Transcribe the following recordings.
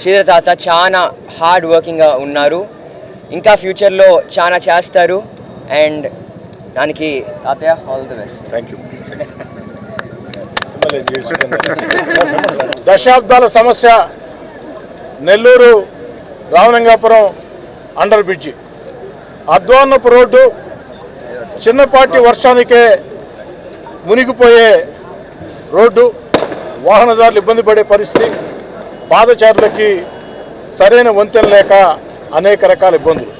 శ్రీధర్ తాత చాలా హార్డ్ వర్కింగ్గా ఉన్నారు. ఇంకా ఫ్యూచర్లో చాలా చేస్తారు. అండ్ దానికి తాతయ్య all the best thank you దశాబ్దాల సమస్య నెల్లూరు రామలింగాపురం అండర్ బ్రిడ్జి అద్వాన్నపు రోడ్డు చిన్నపాటి వర్షానికే మునిగిపోయే రోడ్డు వాహనదారులు ఇబ్బంది పడే పరిస్థితి. పాదచారులకి సరైన వంతెన లేక అనేక రకాల ఇబ్బందులు.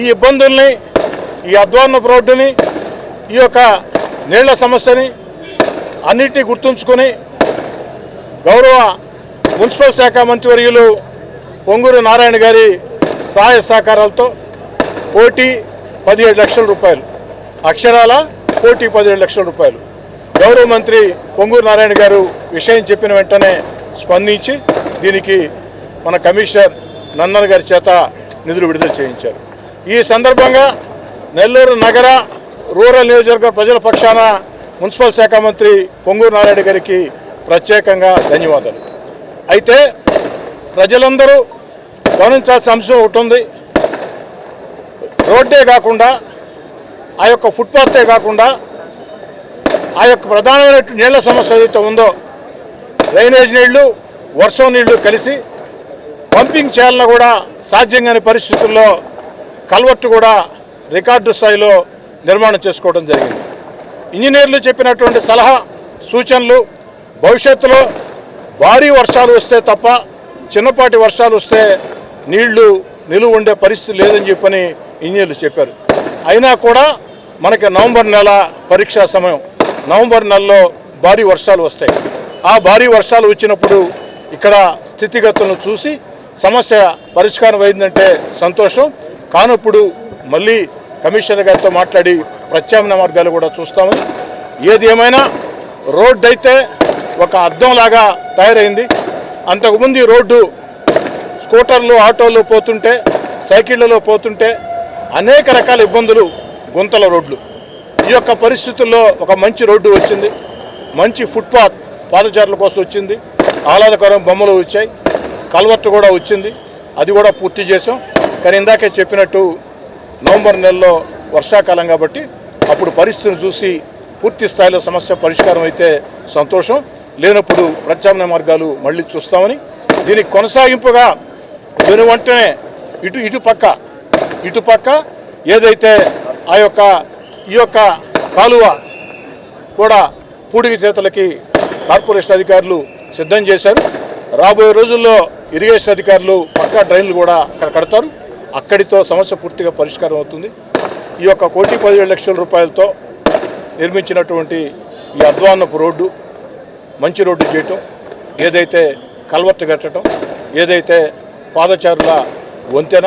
ఈ ఇబ్బందుల్ని ఈ అధ్వాన్న రోడ్డుని ఈ యొక్క నీళ్ళ సమస్యని అన్నిటినీ గుర్తుంచుకొని గౌరవ మున్సిపల్ శాఖ మంత్రివర్యులు పొంగూరు నారాయణ గారి సహాయ సహకారాలతో కోటి పదిహేడు లక్షల రూపాయలు అక్షరాల కోటి పదిహేడు లక్షల రూపాయలు. గౌరవ మంత్రి పొంగూరు నారాయణ గారు విషయం చెప్పిన వెంటనే స్పందించి దీనికి మన కమిషనర్ నందన్ గారి చేత నిధులు విడుదల చేయించారు. ఈ సందర్భంగా నెల్లూరు నగర రూరల్ నియోజకవర్గ ప్రజల పక్షాన మున్సిపల్ శాఖ మంత్రి పొంగూరు నారాయణ గారికి ప్రత్యేకంగా ధన్యవాదాలు. అయితే ప్రజలందరూ గమనించాల్సిన అంశం ఒకటి ఉంది. రోడ్డే కాకుండా ఆ యొక్క ఫుట్పాతే కాకుండా ఆ యొక్క ప్రధానమైన నీళ్ళ సమస్య ఏదైతే ఉందో డ్రైనేజ్ నీళ్ళు వర్షం నీళ్ళు కలిసి పంపింగ్ చేయాలన్నా కూడా సాధ్యం కాని పరిస్థితుల్లో కల్వర్టు కూడా రికార్డు స్థాయిలో నిర్మాణం చేసుకోవడం జరిగింది. ఇంజనీర్లు చెప్పినటువంటి సలహా సూచనలు భవిష్యత్తులో భారీ వర్షాలు వస్తే తప్ప చిన్నపాటి వర్షాలు వస్తే నీళ్ళు నిలువ ఉండే పరిస్థితి లేదని చెప్పని ఇంజనీర్లు చెప్పారు. అయినా కూడా మనకి నవంబర్ నెల పరీక్షా సమయం. నవంబర్ నెలలో భారీ వర్షాలు వస్తాయి. ఆ భారీ వర్షాలు వచ్చినప్పుడు ఇక్కడ స్థితిగతులను చూసి సమస్య పరిష్కారం అయిందంటే సంతోషం. కానప్పుడు మళ్ళీ కమిషనర్ గారితో మాట్లాడి ప్రత్యామ్నాయ మార్గాలు కూడా చూస్తామని ఏది ఏమైనా రోడ్డు అయితే ఒక అద్దంలాగా తయారైంది. అంతకుముందు ఈ రోడ్డు స్కూటర్లు ఆటోలు పోతుంటే సైకిళ్ళలో పోతుంటే అనేక రకాల ఇబ్బందులు గుంతల రోడ్లు. ఈ యొక్క పరిస్థితుల్లో ఒక మంచి రోడ్డు వచ్చింది. మంచి ఫుట్పాత్ పాదచారుల కోసం వచ్చింది. ఆహ్లాదకరం బొమ్మలు వచ్చాయి. కల్వర్ట్ కూడా వచ్చింది. అది కూడా పూర్తి చేసాం కానీ ఇందాకే చెప్పినట్టు నవంబర్ నెలలో వర్షాకాలం కాబట్టి అప్పుడు పరిస్థితిని చూసి పూర్తి స్థాయిలో సమస్య పరిష్కారం అయితే సంతోషం. లేనప్పుడు ప్రత్యామ్నాయ మార్గాలు మళ్ళీ చూస్తామని. దీనికి కొనసాగింపుగా వెను వెంటనే ఇటు ఇటు పక్క ఇటు పక్క ఏదైతే ఆ యొక్క ఈ యొక్క కాలువ కూడా పూడికి చేతలకి కార్పొరేషన్ అధికారులు సిద్ధం చేశారు. రాబోయే రోజుల్లో ఇరిగేషన్ అధికారులు పక్కా డ్రైన్లు కూడా అక్కడ కడతారు. అక్కడితో సమస్య పూర్తిగా పరిష్కారం అవుతుంది. ఈ యొక్క కోటి పదిహేడు లక్షల రూపాయలతో నిర్మించినటువంటి ఈ అధ్వాన్నపు రోడ్డు మంచి రోడ్డు చేయటం ఏదైతే కల్వర్ట్ కట్టడం ఏదైతే పాదచారుల వంతెన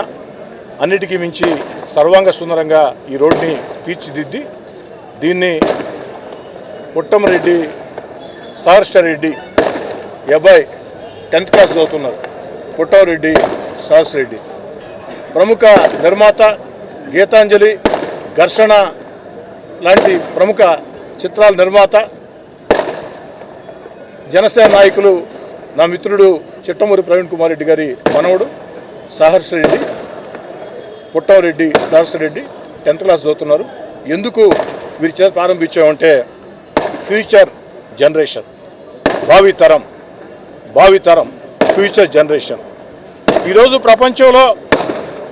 అన్నిటికీ మించి సర్వాంగ సుందరంగా ఈ రోడ్ని తీర్చిదిద్ది దీన్ని పుట్టమరెడ్డి సహర్షరెడ్డి అబ్బాయి టెన్త్ క్లాస్ చదువుతున్నారు. పుట్టమరెడ్డి సహర్షరెడ్డి ప్రముఖ నిర్మాత గీతాంజలి ఘర్షణ లాంటి ప్రముఖ చిత్రాల నిర్మాత జనసేన నాయకులు నా మిత్రుడు చిట్టమూరి ప్రవీణ్ కుమార్ రెడ్డి గారి మనవడు సహర్ష రెడ్డి పుట్టమరెడ్డి రెడ్డి టెన్త్ క్లాస్ చదువుతున్నారు. ఎందుకు వీరి చేత ప్రారంభించామంటే ఫ్యూచర్ జనరేషన్ భావితరం భావితరం ఫ్యూచర్ జనరేషన్ ఈరోజు ప్రపంచంలో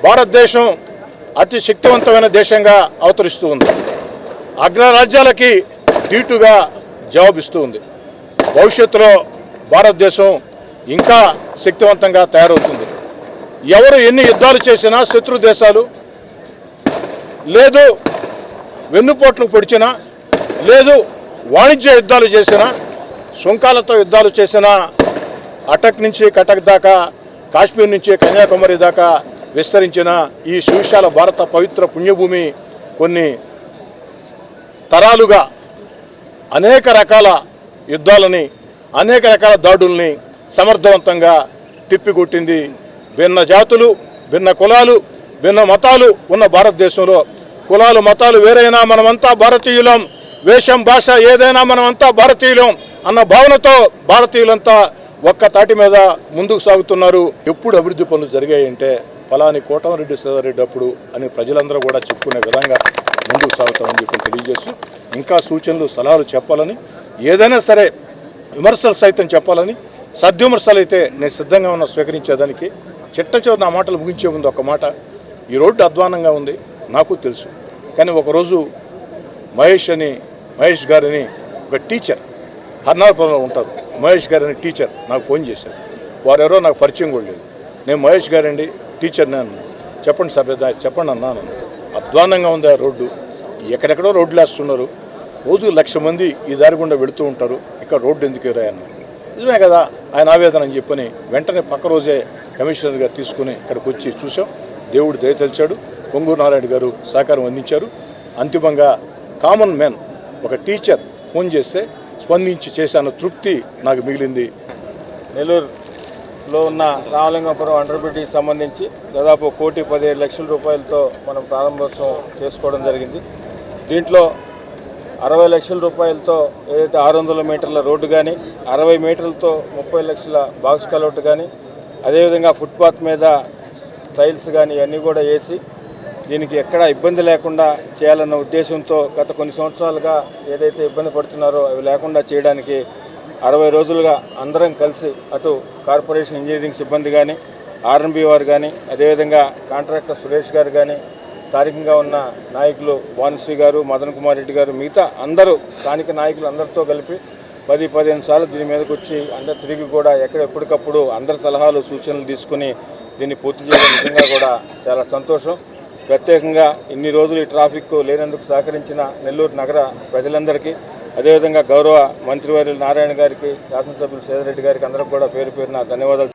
భారతదేశం అతి శక్తివంతమైన దేశంగా అవతరిస్తూ ఉంది. అగ్రరాజ్యాలకి ధీటుగా జవాబిస్తూ ఉంది. భవిష్యత్తులో భారతదేశం ఇంకా శక్తివంతంగా తయారవుతుంది. ఎవరు ఎన్ని యుద్ధాలు చేసినా శత్రు దేశాలు లేదు వెన్నుపోట్లు పొడిచినా లేదు వాణిజ్య యుద్ధాలు చేసిన సుంకాలతో యుద్ధాలు చేసిన అటక్ నుంచి కటక్ దాకా కాశ్మీర్ నుంచి కన్యాకుమారి దాకా విస్తరించిన ఈ సువిశాల భారత పవిత్ర పుణ్యభూమి కొన్ని తరాలుగా అనేక రకాల యుద్ధాలని అనేక రకాల దాడుల్ని సమర్థవంతంగా తిప్పికొట్టింది. భిన్న జాతులు భిన్న కులాలు భిన్న మతాలు ఉన్న భారతదేశంలో కులాలు మతాలు వేరైనా మనమంతా భారతీయులం. వేషం భాష ఏదైనా మనమంతా భారతీయులం అన్న భావనతో భారతీయులంతా ఒక్క తాటి మీద ముందుకు సాగుతున్నారు. ఎప్పుడు అభివృద్ధి పనులు జరిగాయంటే ఫలాని కోటమరెడ్డి సదారెడ్డి అప్పుడు అని ప్రజలందరూ కూడా చెప్పుకునే విధంగా ముందుకు సాగుతామని చెప్పి తెలియజేస్తూ ఇంకా సూచనలు సలహాలు చెప్పాలని ఏదైనా సరే విమర్శలు సైతం చెప్పాలని సద్విమర్శలు అయితే నేను సిద్ధంగా ఉన్న స్వీకరించేదానికి చిట్ట చివరి నా మాటలు ముగించే ముందు ఒక మాట. ఈ రోడ్డు అధ్వానంగా ఉంది నాకు తెలుసు. కానీ ఒకరోజు మహేష్ అని మహేష్ గారని ఒక టీచర్. హర్నాపురంలో ఉంటారు. మహేష్ గారని టీచర్ నాకు ఫోన్ చేశారు. వారెవరో నాకు పరిచయం కూడా లేదు. నేను మహేష్ గారండి టీచర్ నేను చెప్పండి సభ్యత చెప్పండి అన్నాను అధ్వానంగా ఉంది ఆ రోడ్డు. ఎక్కడెక్కడో రోడ్లు వేస్తున్నారు. రోజు లక్ష మంది ఈ దారి గుండా వెళుతూ ఉంటారు. ఇక్కడ రోడ్డు ఎందుకు ఎదురా నిజమే కదా ఆయన ఆవేదన అని చెప్పని వెంటనే పక్క రోజే కమిషనర్గా తీసుకుని ఇక్కడికి వచ్చి చూసాం దేవుడు దయ తెలిచాడు. పొంగూరు నారాయణ గారు సహకారం అందించారు. అంతిమంగా కామన్ మ్యాన్ ఒక టీచర్ ఫోన్ చేస్తే స్పందించి చేశాను. తృప్తి నాకు మిగిలింది. నెల్లూరులో ఉన్న రామలింగపురం అండర్బ్రిడ్జికి సంబంధించి దాదాపు కోటి పదిహేడు లక్షల రూపాయలతో మనం ప్రారంభోత్సవం చేసుకోవడం జరిగింది. దీంట్లో అరవై లక్షల రూపాయలతో ఏదైతే ఆరు వందల మీటర్ల రోడ్డు కానీ అరవై మీటర్లతో ముప్పై లక్షల బాక్స్ కలౌట్ కానీ అదేవిధంగా ఫుట్పాత్ మీద టైల్స్ కానీ ఇవన్నీ కూడా వేసి దీనికి ఎక్కడ ఇబ్బంది లేకుండా చేయాలన్న ఉద్దేశంతో గత కొన్ని సంవత్సరాలుగా ఏదైతే ఇబ్బంది పడుతున్నారో అవి లేకుండా చేయడానికి అరవై రోజులుగా అందరం కలిసి అటు కార్పొరేషన్ ఇంజనీరింగ్ సిబ్బంది కానీ ఆర్ఎంబి వారు కానీ అదేవిధంగా కాంట్రాక్టర్ సురేష్ గారు కానీ స్థానికంగా ఉన్న నాయకులు భానుశ్రీ గారు మదన్ కుమార్ రెడ్డి గారు మిగతా అందరూ స్థానిక నాయకులు అందరితో కలిపి పది పదిహేను సార్లు దీని మీదకి వచ్చి అందరు తిరిగి కూడా ఎక్కడ ఎప్పటికప్పుడు అందరి సలహాలు సూచనలు తీసుకుని దీన్ని పూర్తి చేయడం నిజంగా కూడా చాలా సంతోషం. ప్రత్యేకంగా ఇన్ని రోజులు ఈ ట్రాఫిక్ లేనందుకు సహకరించిన నెల్లూరు నగర ప్రజలందరికీ అదేవిధంగా గౌరవ మంత్రివర్యులు నారాయణ గారికి శాసనసభ్యులు సేదరెడ్డి గారికి అందరికి కూడా పేరు పేరున ధన్యవాదాలు